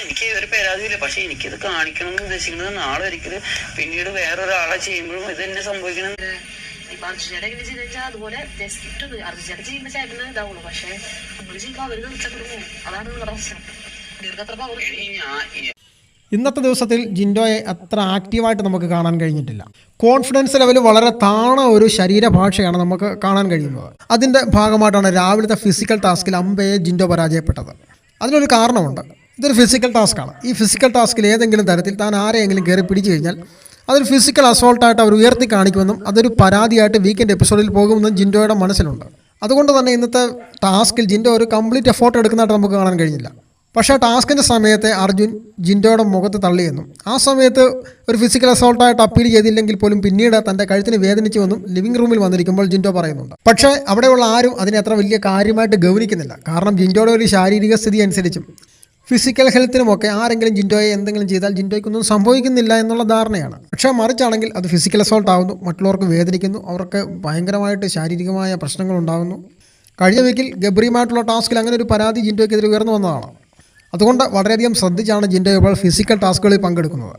എനിക്ക് ഒരു പരാതിയില്ല. പക്ഷെ എനിക്കിത് കാണിക്കണം എന്ന് ഉദ്ദേശിക്കുന്നത് നാളെ ഒരിക്കലും പിന്നീട് വേറൊരാളെ ചെയ്യുമ്പോഴും ഇത് തന്നെ സംഭവിക്കണം. ഇപ്പൊ അർജുനയുടെ എങ്ങനെ ചെയ്ത് വെച്ചാൽ അതുപോലെ ജസ്റ്റ് ഒന്ന് അർജുനയുടെ ചെയ്യുന്ന ചേട്ടന് ഇതാവുള്ളൂ. പക്ഷെ നമ്മൾ ചെയ്യുമ്പോൾ അവർ നിർച്ചങ്ങോട്ട് പോകും അതാണ് നിങ്ങളുടെ പ്രശ്നം ദീർഘത്ര പവർ ഇന്നത്തെ ദിവസത്തിൽ ജിൻഡോയെ അത്ര ആക്റ്റീവായിട്ട് നമുക്ക് കാണാൻ കഴിഞ്ഞിട്ടില്ല. കോൺഫിഡൻസ് ലെവൽ വളരെ താണ ഒരു ശരീരഭാഷയാണ് നമുക്ക് കാണാൻ കഴിയുന്നത്. അതിന്റെ ഭാഗമായിട്ടാണ് രാവിലത്തെ ഫിസിക്കൽ ടാസ്കിൽ അമ്പയെ ജിൻഡോ പരാജയപ്പെട്ടത്. അതിനൊരു കാരണമുണ്ട്. ഇതൊരു ഫിസിക്കൽ ടാസ്ക്കാണ് ഈ ഫിസിക്കൽ ടാസ്കിൽ ഏതെങ്കിലും തരത്തിൽ താൻ ആരെയെങ്കിലും കയറി പിടിച്ചു കഴിഞ്ഞാൽ അതൊരു ഫിസിക്കൽ അസോൾട്ടായിട്ട് അവർ ഉയർത്തി കാണിക്കുമെന്നും അതൊരു പരാതിയായിട്ട് വീക്കെൻഡ് എപ്പിസോഡിൽ പോകുമെന്നും ജിൻഡോയുടെ മനസ്സിലുണ്ട്. അതുകൊണ്ട് തന്നെ ഇന്നത്തെ ടാസ്കിൽ ജിൻഡോ ഒരു കംപ്ലീറ്റ് എഫോർട്ട് എടുക്കുന്നതായിട്ട് നമുക്ക് കാണാൻ കഴിഞ്ഞില്ല. പക്ഷേ ടാസ്കിന്റെ സമയത്തെ അർജുൻ ജിൻഡോയുടെ മുഖത്ത് തള്ളിയെന്നും ആ സമയത്ത് ഒരു ഫിസിക്കൽ അസോൾട്ടായിട്ട് അപ്പീൽ ചെയ്തില്ലെങ്കിൽ പോലും പിന്നീട് തന്റെ കഴുത്തിന് വേദനിച്ചുവെന്നും ലിവിംഗ് റൂമിൽ വന്നിരിക്കുമ്പോൾ ജിൻഡോ പറയുന്നുണ്ട്. പക്ഷേ അവിടെയുള്ള ആരും അതിനെ അത്ര വലിയ കാര്യമായിട്ട് ഗൗനിക്കുന്നില്ല. കാരണം ജിൻഡോയുടെ ഒരു ശാരീരിക സ്ഥിതി അനുസരിച്ചും ഫിസിക്കൽ ഹെൽത്തിനുമൊക്കെ ആരെങ്കിലും ജിൻഡോയെ എന്തെങ്കിലും ചെയ്താൽ ജിൻഡോയ്ക്കൊന്നും സംഭവിക്കുന്നില്ല എന്നുള്ള ധാരണയാണ്. പക്ഷേ മറിച്ചാണെങ്കിൽ അത് ഫിസിക്കൽ അസോൾട്ട് ആവുന്നു മറ്റുള്ളവർക്ക് വേദനിക്കുന്നു അവർക്ക് ഭയങ്കരമായിട്ട് ശാരീരികമായ പ്രശ്നങ്ങൾ ഉണ്ടാകുന്നു കഴിഞ്ഞ വീക്കിൽ ഗബ്രിയുമായിട്ടുള്ള ടാസ്കിൽ അങ്ങനെ ഒരു പരാതി ജിൻഡോയ്ക്കെതിരെ ഉയർന്നു വന്നതാണ്. അതുകൊണ്ട് വളരെയധികം ശ്രദ്ധിച്ചാണ് ജിൻഡോ ഇപ്പോൾ ഫിസിക്കൽ ടാസ്കുകളിൽ പങ്കെടുക്കുന്നത്.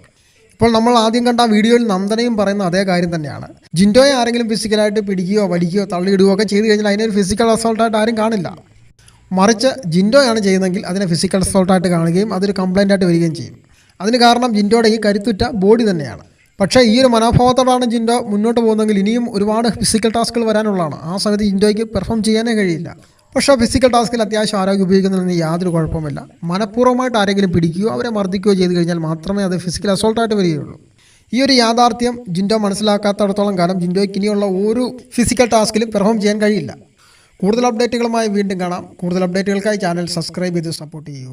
ഇപ്പോൾ നമ്മൾ ആദ്യം കണ്ട ആ വീഡിയോയിൽ നന്ദനയും പറയുന്ന അതേ കാര്യം തന്നെയാണ്. ജിൻഡോയെ ആരെങ്കിലും ഫിസിക്കലായിട്ട് പിടിക്കുകയോ വലിക്കുകയോ തള്ളിയിടുകയോ ഒക്കെ ചെയ്തു കഴിഞ്ഞാൽ അതിനൊരു ഫിസിക്കൽ അസോൾട്ടായിട്ട് ആരും കാണില്ല. മറിച്ച് ജിൻഡോയാണ് ചെയ്യുന്നതെങ്കിൽ അതിനെ ഫിസിക്കൽ അസോൾട്ടായിട്ട് കാണുകയും അതൊരു കംപ്ലൈന്റ് ആയിട്ട് വരികയും ചെയ്യും. അതിന് കാരണം ജിൻഡോയുടെ ഈ കരുത്തുറ്റ ബോഡി തന്നെയാണ്. പക്ഷേ ഈ ഒരു മനോഭാവത്തോടാണ് ജിൻഡോ മുന്നോട്ട് പോകുന്നതെങ്കിൽ ഇനിയും ഒരുപാട് ഫിസിക്കൽ ടാസ്കുകൾ വരാനുള്ളതാണ്. ആ സമയത്ത് ജിൻഡോയ്ക്ക് പെർഫോം ചെയ്യാനേ കഴിയില്ല. പക്ഷേ ഫിസിക്കൽ ടാസ്കിൽ അത്യാവശ്യം ആരോഗ്യം ഉപയോഗിക്കുന്നതിന് യാതൊരു കുഴപ്പമില്ല മനഃപൂർവമായിട്ട് ആരെങ്കിലും പിടിക്കുകയോ അവരെ മർദ്ദിക്കുകയോ ചെയ്തു കഴിഞ്ഞാൽ മാത്രമേ അത് ഫിസിക്കൽ അസോൾട്ടായിട്ട് വരികയുള്ളൂ. ഈ ഒരു യാഥാർത്ഥ്യം ജിൻഡോ മനസ്സിലാക്കാത്തടത്തോളം കാലം ജിൻഡോയ്ക്ക് ഇനിയുള്ള ഒരു ഫിസിക്കൽ ടാസ്കിലും പെർഫോം ചെയ്യാൻ കഴിയില്ല. കൂടുതൽ അപ്ഡേറ്റുകളുമായി വീണ്ടും കാണാം. കൂടുതൽ അപ്ഡേറ്റുകൾക്കായി ചാനൽ സബ്സ്ക്രൈബ് ചെയ്ത് സപ്പോർട്ട് ചെയ്യൂ.